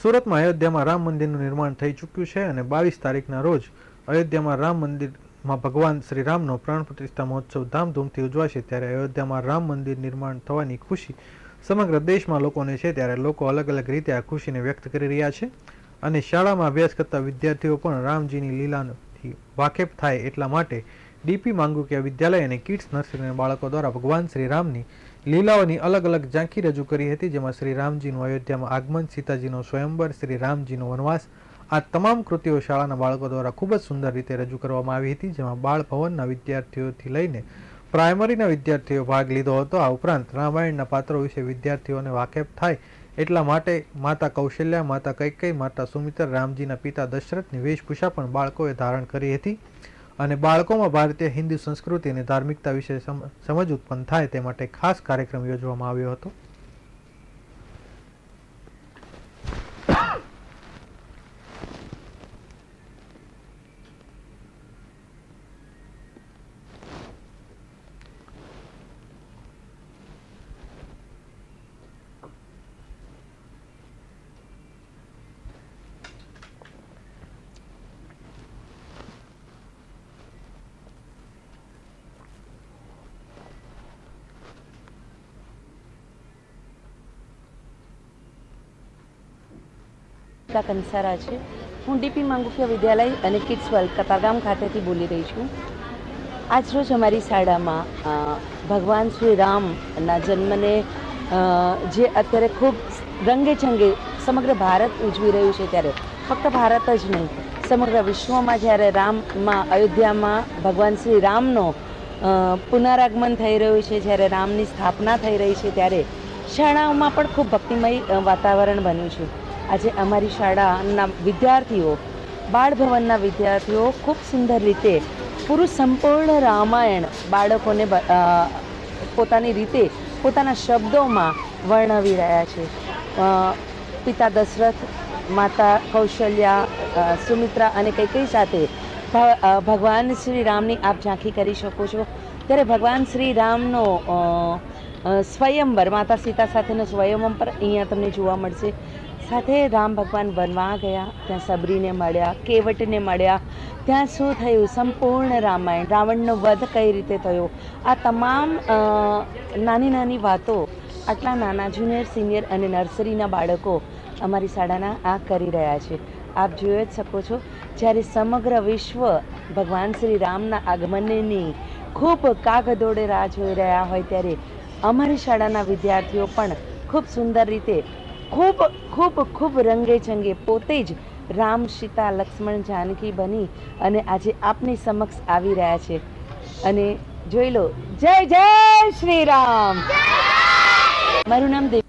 સુરતમાં અયોધ્યામાં રામ મંદિરનું નિર્માણ થઈ ચૂક્યું છે અને બાવીસ તારીખના રોજ અયોધ્યામાં રામ મંદિરમાં ભગવાન શ્રી રામનો પ્રાણ પ્રતિષ્ઠા મહોત્સવ ધામધૂમથી ઉજવાશે ત્યારે અયોધ્યામાં રામ મંદિર નિર્માણ થવાની ખુશી સમગ્ર દેશમાં લોકોને છે ત્યારે લોકો અલગ અલગ રીતે આ ખુશીને વ્યક્ત કરી રહ્યા છે અને શાળામાં અભ્યાસ કરતા વિદ્યાર્થીઓ પણ રામજીની લીલાથી વાકેફ થાય એટલા માટે ડીપી માંગુકિયા વિદ્યાલય અને કિડ્સ નર્સરીના બાળકો દ્વારા ભગવાન શ્રી રામની લીલાઓની અલગ અલગ ઝાંખી રજૂ કરી હતી, જેમાં શ્રી રામજીનું અયોધ્યામાં આગમન, સીતાજીનો સ્વયંવર, શ્રી રામજીનો વનવાસ, આ તમામ કૃતિઓ શાળાના બાળકો દ્વારા ખૂબ જ સુંદર રીતે રજૂ કરવામાં આવી હતી, જેમાં બાળ ભવનના વિદ્યાર્થીઓથી લઈને પ્રાઇમરીના વિદ્યાર્થીઓ ભાગ લીધો હતો. આ ઉપરાંત રામાયણના પાત્રો વિશે વિદ્યાર્થીઓને વાકેફ થાય એટલા માટે માતા કૌશલ્યા, માતા કૈકઈ માતા સુમિત્ર, રામજીના પિતા દશરથની વેશભૂષા પણ બાળકોએ ધારણ કરી હતી. અને બાળકોમાં ભારતીય હિન્દુ સંસ્કૃતિ અને ધાર્મિકતા વિશે સમ- સમજ ઉત્પન્ન થાય તે માટે ખાસ કાર્યક્રમ યોજવામાં આવ્યો હતો. કા કંસારા છે. હું ડીપી માંગુકિયા વિદ્યાલય અને કિડ્સ વર્લ્ડ કતારગામ ખાતેથી બોલી રહી છું. આજરોજ અમારી શાળામાં ભગવાન શ્રી રામના જન્મને જે અત્યારે ખૂબ રંગે ચંગે સમગ્ર ભારત ઉજવી રહ્યું છે ત્યારે ફક્ત ભારત જ નહીં, સમગ્ર વિશ્વમાં જ્યારે રામમાં, અયોધ્યામાં ભગવાન શ્રી રામનો પુનરાગમન થઈ રહ્યું છે, જ્યારે રામની સ્થાપના થઈ રહી છે ત્યારે શાળાઓમાં પણ ખૂબ ભક્તિમય વાતાવરણ બન્યું છે. આજે અમારી શાળાના વિદ્યાર્થીઓ બાળભવનના વિદ્યાર્થીઓ ખૂબ સુંદર રીતે પૂરું સંપૂર્ણ રામાયણ બાળકોને પોતાની રીતે પોતાના શબ્દોમાં વર્ણવી રહ્યા છે. પિતા દશરથ, માતા કૌશલ્યા સુમિત્રા અને કૈકેયી સાથે ભ- ભગવાન શ્રી રામની આપ ઝાંખી કરી શકો છો. ત્યારે ભગવાન શ્રી રામનો સ્વયંવર માતા સીતા સાથેનો સ્વયંવર અહીંયા તમને જોવા મળશે. સાથે રામ ભગવાન વનવા ગયા, ત્યાં સબરીને મળ્યા, કેવટને મળ્યા. ત્યાં શું થયું? સંપૂર્ણ રામાયણ, રાવણનો વધ કઈ રીતે થયો? આ તમામ નાની નાની વાતો આટલા નાના જુનિયર, સિનિયર અને નર્સરીના બાળકો અમારી શાળાના આ કરી રહ્યા છે. આપ જોઈ જ શકો છો, જ્યારે સમગ્ર વિશ્વ ભગવાન શ્રી રામના આગમનની ખૂબ કાગદોડે રાહ જોઈ રહ્યા હોય ત્યારે અમારી શાળાના વિદ્યાર્થીઓ પણ ખૂબ સુંદર રીતે ખૂબ ખૂબ ખૂબ રંગે ચંગે પોતે જ રામ સીતા લક્ષ્મણ જાનકી બની અને આજે આપની સમક્ષ આવી રહ્યા છે. અને જોઈ લો જય જય શ્રી રામ! મારું નામ દેવ